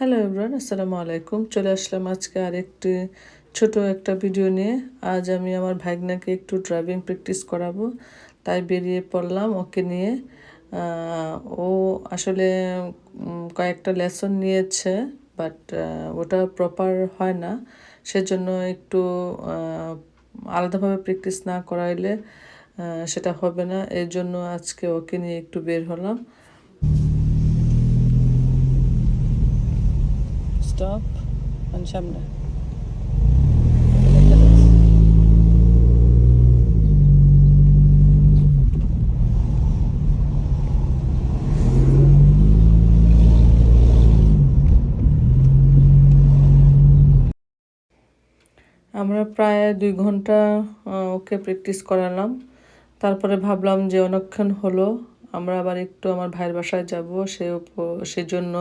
Hello everyone আসসালামু আলাইকুম চলে আসলাম আজকে আরেকটি ছোট একটা ভিডিও নিয়ে। আজ আমি আমার ভাগনাকে একটু ড্রাইভিং প্র্যাকটিস করাবো। তাই বেরিয়ে পড়লাম ওকে নিয়ে। ও আসলে কয়েকটা লেসন নিয়েছে বাট ওটা প্রপার হয় না। সেজন্য একটু আলাদাভাবে প্র্যাকটিস না করাইলে সেটা হবে না। এর জন্য আজকে ওকে নিয়ে একটু বের হলাম। স্টপ সামনে আমরা প্রায় দুই ঘণ্টা ওকে প্র্যাকটিস করালাম। তারপরে ভাবলাম যে অনেকক্ষণ হলো, আমরা আবার একটু আমার ভাইয়ের বাসায় যাব, সে সেজন্য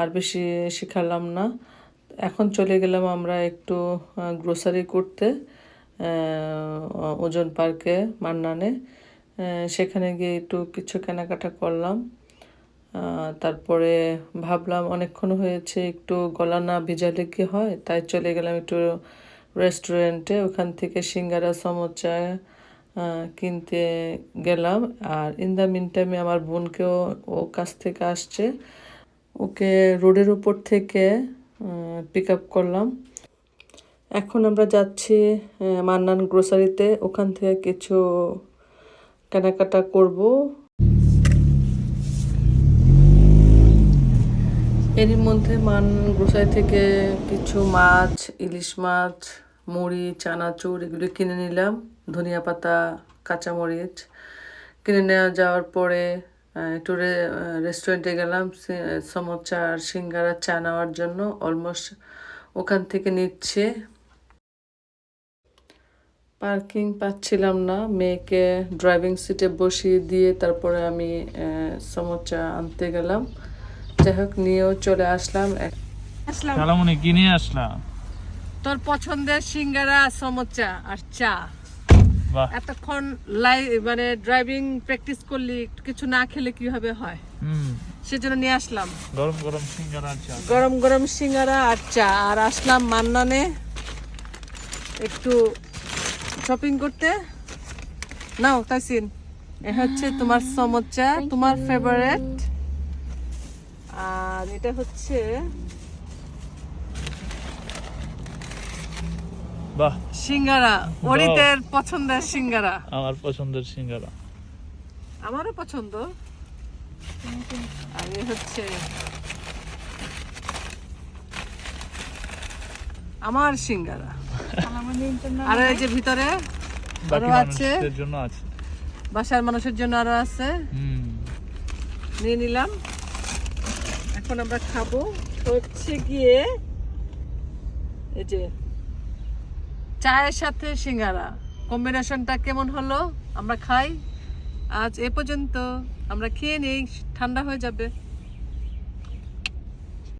আর বেশি শিখালাম না। এখন চলে গেলাম আমরা একটু গ্রোসারি করতে ওজন পার্কে মান্নানে। সেখানে গিয়ে একটু কিছু কেনাকাটা করলাম। তারপরে ভাবলাম অনেকক্ষণ হয়েছে একটু গলা না ভিজালে কি হয়, তাই চলে গেলাম একটু রেস্টুরেন্টে ওখান থেকে সিঙ্গারা, সমোচা কিনতে গেলাম। আর ইন দ্য মিন টাইমে আমার বোনকেও ও কাছ থেকে আসছে। ওকে রোডের উপর থেকে পিক আপ করলাম। এখন আমরা যাচ্ছি মান্নান গ্রোসারিতে ওখান থেকে কিছু কেনাকাটা করব। এরই মধ্যে মান গ্রোসারি থেকে কিছু মাছ, ইলিশ মাছ, মুড়ি, চানাচুর এগুলো কিনে নিলাম। ধনিয়া পাতা, কাঁচামরিচ। কিনে নেওয়া যাওয়ার পরে একটু রেস্টুরেন্টে গেলাম সে- সমোসা আর সিঙ্গারা চা নেওয়ার জন্য অলমোস্ট ওখান থেকে নিচ্ছে। পার্কিং পাচ্ছিলাম না মেয়েকে ড্রাইভিং সিটে বসিয়ে দিয়ে তারপরে আমি আহ, সমোসা আনতে গেলাম। যাই হোক নিয়েও চলে আসলাম। আসলাম কালামুনি কি নিয়ে আসলাম তোর পছন্দের সিঙ্গারা সমোচা আর চা। এতক্ষণ লাই মানে ড্রাইভিং প্র্যাকটিস করলি একটু কিছু না খেলে কীভাবে হয়? হুম। সেজন্য নিয়ে আসলাম। গরম গরম সিঙ্গারা চা। গরম গরম সিঙ্গারা আর চা। আর আসলাম মান্নানে একটু শপিং করতে। নাও তাসিন এ হচ্ছে তোমার সমোচা তোমার ফেভারিট আর এটা হচ্ছে বাহ। সিঙ্গারা অরিতের পছন্দের সিঙ্গারা। আমার পছন্দের সিঙ্গারা। আমারও পছন্দ। আর হচ্ছে আমার সিঙ্গারা। আর এই যে ভিতরে আরও আছে। জন্য আছে। বাসার মানুষের জন্য আরও আছে। নিয়ে নিলাম। এখন আমরা খাব। হচ্ছে গিয়ে এই যে চায়ের সাথে সিঙ্গারা। কম্বিনেশনটা কেমন হলো? আমরা খাই। আজ এ পর্যন্ত। আমরা খেয়ে নেই, ঠান্ডা হয়ে যাবে।